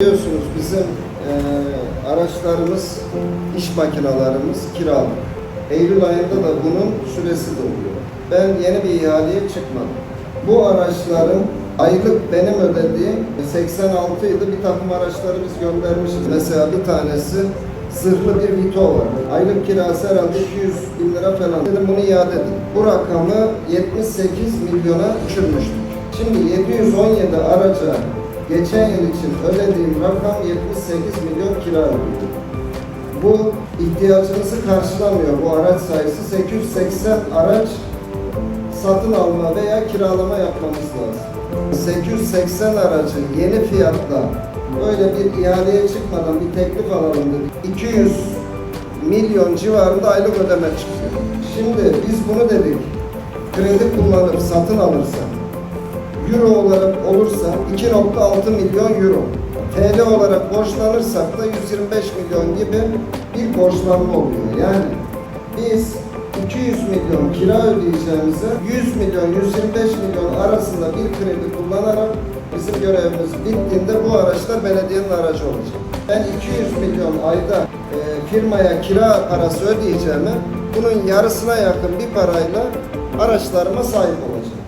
Biliyorsunuz bizim e, araçlarımız, iş makinalarımız kiralı. Eylül ayında da bunun süresi doluyor. Ben yeni bir ihaleye çıkmadım. Bu araçların aylık benim ödediğim 86 ydı. Bir takım araçları biz göndermişiz. Mesela bir tanesi zırhlı bir Vito var. Aylık kirası herhalde 200 bin lira falan. Dedim bunu iade edin. Bu rakamı 78 milyona düşürmüştük. Şimdi 717 araca geçen yıl için ödediğim rakam 78 milyon kira ödüyorum. Bu ihtiyacımızı karşılamıyor bu araç sayısı. 880 araç satın alma veya kiralama yapmamız lazım. 880 aracı yeni fiyatla böyle bir ihaleye çıkmadan bir teklif alalım dedik. 200 milyon civarında aylık ödeme çıkıyor. Şimdi biz bunu dedik. Kredi kullanıp satın alırsak Euro olarak olursa 2.6 milyon euro. TL olarak borçlanırsak da 125 milyon gibi bir borçlanma oluyor. Yani biz 200 milyon kira ödeyeceğimize 100 milyon 125 milyon arasında bir kredi kullanarak bizim görevimiz bittiğinde bu araçlar belediyenin aracı olacak. Ben 200 milyon ayda e, firmaya kira parası ödeyeceğime bunun yarısına yakın bir parayla araçlarıma sahip olacağım.